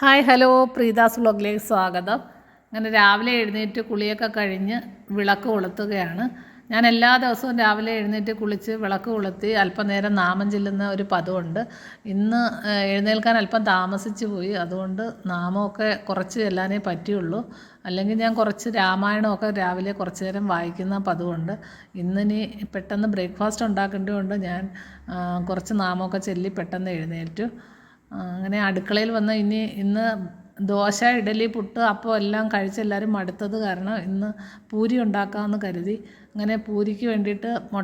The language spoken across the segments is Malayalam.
Hi hello. പ്രീതാസ് വ്ളോഗിലേക്ക് സ്വാഗതം. അങ്ങനെ രാവിലെ എഴുന്നേറ്റ് കുളിയൊക്കെ കഴിഞ്ഞ് വിളക്ക് കൊളുത്തുകയാണ്. ഞാൻ എല്ലാ ദിവസവും രാവിലെ എഴുന്നേറ്റ് കുളിച്ച് വിളക്ക് കൊളുത്തി അല്പനേരം നാമം ചെല്ലുന്ന ഒരു പദമുണ്ട് ഇന്ന് എഴുന്നേൽക്കാൻ അല്പം താമസിച്ചു പോയി. അതുകൊണ്ട് നാമമൊക്കെ കുറച്ച് ചെല്ലാനേ പറ്റിയുള്ളൂ. അല്ലെങ്കിൽ ഞാൻ കുറച്ച് രാമായണമൊക്കെ രാവിലെ കുറച്ച് നേരം വായിക്കുന്ന പതിവുണ്ട് ഇന്നിനി പെട്ടെന്ന് ബ്രേക്ക്ഫാസ്റ്റ് ഉണ്ടാക്കേണ്ടതുകൊണ്ട് ഞാൻ കുറച്ച് നാമമൊക്കെ ചൊല്ലി പെട്ടെന്ന് എഴുന്നേറ്റു. അങ്ങനെ അടുക്കളയിൽ വന്ന് ഇനി ഇന്ന് ദോശ ഇഡലി പുട്ട് അപ്പം എല്ലാം കഴിച്ച് എല്ലാവരും മടുത്തത് കാരണം ഇന്ന് പൂരി ഉണ്ടാക്കാമെന്ന് കരുതി. അങ്ങനെ പൂരിക്ക് വേണ്ടിയിട്ട് മൊ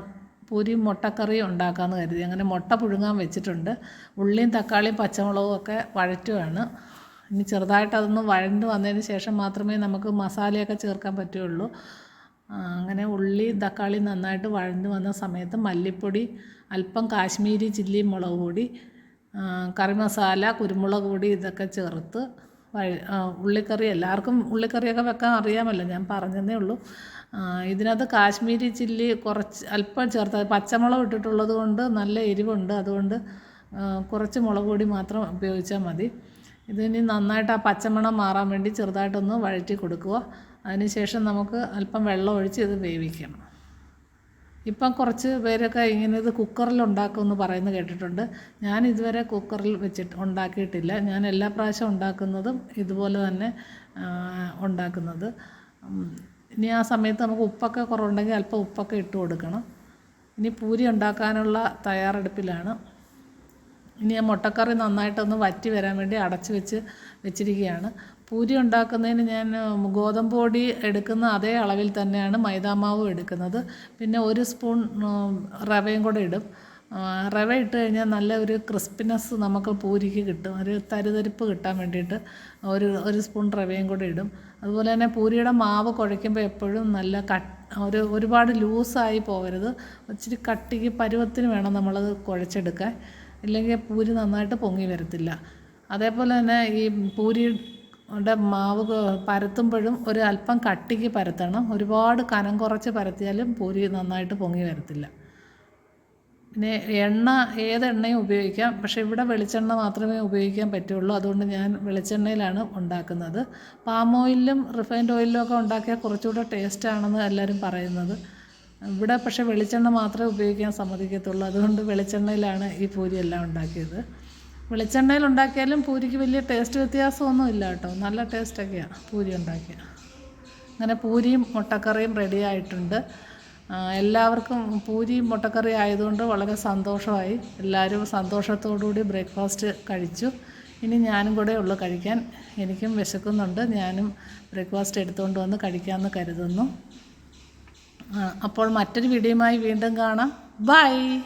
പൂരിയും മുട്ടക്കറിയും ഉണ്ടാക്കാമെന്ന് കരുതി. അങ്ങനെ മുട്ട പുഴുങ്ങാൻ വെച്ചിട്ടുണ്ട്. ഉള്ളിയും തക്കാളിയും പച്ചമുളകും ഒക്കെ വഴറ്റുകയാണ് ഇനി ചെറുതായിട്ട് അതൊന്ന് വഴണ്ട് വന്നതിന് ശേഷം മാത്രമേ നമുക്ക് മസാലയൊക്കെ ചേർക്കാൻ പറ്റുള്ളൂ അങ്ങനെ ഉള്ളി തക്കാളി നന്നായിട്ട് വഴണ്ട് വന്ന സമയത്ത് മല്ലിപ്പൊടി അല്പം കാശ്മീരി ചില്ലി മുളക് പൊടി കറി മസാല കുരുമുളക് പൊടി ഇതൊക്കെ ചേർത്ത് ഉള്ളിക്കറി എല്ലാവർക്കും ഉള്ളിക്കറിയൊക്കെ വെക്കാൻ അറിയാമല്ലോ ഞാൻ പറഞ്ഞതേ ഉള്ളൂ. ഇതിനകത്ത് കാശ്മീരി ചില്ലി കുറച്ച് അല്പം ചേർത്ത് പച്ചമുളക് ഇട്ടിട്ടുള്ളത് കൊണ്ട് നല്ല എരിവുണ്ട് അതുകൊണ്ട് കുറച്ച് മുളക് പൊടി മാത്രം ഉപയോഗിച്ചാൽ മതി. ഇതിനി നന്നായിട്ട് ആ പച്ചമണം മാറാൻ വേണ്ടി ചെറുതായിട്ടൊന്ന് വഴറ്റി കൊടുക്കുക. അതിനുശേഷം നമുക്ക് അല്പം വെള്ളം ഒഴിച്ച് ഇത് വേവിക്കണം. ഇപ്പം കുറച്ച് പേരൊക്കെ ഇങ്ങനെ ഇത് കുക്കറിൽ ഉണ്ടാക്കുമെന്ന് പറയുന്നത് കേട്ടിട്ടുണ്ട്. ഞാൻ ഇതുവരെ കുക്കറിൽ വെച്ചിട്ട് ഉണ്ടാക്കിയിട്ടില്ല. ഞാൻ എല്ലാ പ്രാവശ്യം ഉണ്ടാക്കുന്നതും ഇതുപോലെ തന്നെ ഉണ്ടാക്കുന്നത്. ഇനി ആ സമയത്ത് നമുക്ക് ഉപ്പൊക്കെ കുറവുണ്ടെങ്കിൽ അല്പം ഉപ്പൊക്കെ ഇട്ട് കൊടുക്കണം. ഇനി പൂരി ഉണ്ടാക്കാനുള്ള തയ്യാറെടുപ്പിലാണ്. ഇനി ആ മുട്ടക്കറി നന്നായിട്ടൊന്ന് വറ്റി വരാൻ വേണ്ടി അടച്ച് വെച്ച് വെച്ചിരിക്കുകയാണ്. പൂരി ഉണ്ടാക്കുന്നതിന് ഞാൻ ഗോതമ്പ് പൊടി എടുക്കുന്ന അതേ അളവിൽ തന്നെയാണ് മൈദാമാവും എടുക്കുന്നത്. പിന്നെ ഒരു സ്പൂൺ റവയും കൂടെ ഇടും. റവ ഇട്ട് കഴിഞ്ഞാൽ നല്ല ഒരു ക്രിസ്പിനെസ് നമുക്ക് പൂരിക്ക് കിട്ടും. ഒരു തരുതരിപ്പ് കിട്ടാൻ വേണ്ടിയിട്ട് ഒരു ഒരു സ്പൂൺ റവയും കൂടെ ഇടും. അതുപോലെ തന്നെ പൂരിയുടെ മാവ് കുഴയ്ക്കുമ്പോൾ എപ്പോഴും നല്ല കട്ട് ഒരു ഒരുപാട് ലൂസായി പോകരുത്. ഇച്ചിരി കട്ടിക്ക് പരുവത്തിന് വേണം നമ്മളത് കുഴച്ചെടുക്കാൻ. ഇല്ലെങ്കിൽ പൂരി നന്നായിട്ട് പൊങ്ങി വരത്തില്ല. അതേപോലെ തന്നെ ഈ പൂരിയുടെ മാവ് പരത്തുമ്പോഴും ഒരു അല്പം കട്ടിക്ക് പരത്തണം. ഒരുപാട് കനം കുറച്ച് പരത്തിയാലും പൂരി നന്നായിട്ട് പൊങ്ങി വരത്തില്ല. പിന്നെ എണ്ണ ഏത് എണ്ണയും ഉപയോഗിക്കാം. പക്ഷേ ഇവിടെ വെളിച്ചെണ്ണ മാത്രമേ ഉപയോഗിക്കാൻ പറ്റുള്ളൂ. അതുകൊണ്ട് ഞാൻ വെളിച്ചെണ്ണയിലാണ് ഉണ്ടാക്കുന്നത്. പാം ഓയിലും റിഫൈൻഡ് ഓയിലും ഒക്കെ ഉണ്ടാക്കിയാൽ കുറച്ചുകൂടെ ടേസ്റ്റാണെന്ന് എല്ലാവരും പറയുന്നത്. ഇവിടെ പക്ഷേ വെളിച്ചെണ്ണ മാത്രമേ ഉപയോഗിക്കാൻ സമ്മതിക്കത്തുള്ളൂ. അതുകൊണ്ട് വെളിച്ചെണ്ണയിലാണ് ഈ പൂരി എല്ലാം ഉണ്ടാക്കിയത്. വെളിച്ചെണ്ണയിൽ ഉണ്ടാക്കിയാലും പൂരിക്ക് വലിയ ടേസ്റ്റ് വ്യത്യാസമൊന്നും ഇല്ല കേട്ടോ. നല്ല ടേസ്റ്റൊക്കെയാണ് പൂരി ഉണ്ടാക്കിയ. അങ്ങനെ പൂരിയും മുട്ടക്കറിയും റെഡി ആയിട്ടുണ്ട്. എല്ലാവർക്കും പൂരിയും മുട്ടക്കറി ആയതുകൊണ്ട് വളരെ സന്തോഷമായി. എല്ലാവരും സന്തോഷത്തോടുകൂടി ബ്രേക്ക്ഫാസ്റ്റ് കഴിച്ചു. ഇനി ഞാനും കൂടെ ഉള്ളു കഴിക്കാൻ. എനിക്കും വിശക്കുന്നുണ്ട്. ഞാനും ബ്രേക്ക്ഫാസ്റ്റ് എടുത്തുകൊണ്ട് വന്ന് കഴിക്കാമെന്ന് കരുതുന്നു. അപ്പോൾ മറ്റൊരു വീഡിയോയുമായി വീണ്ടും കാണാം. ബൈ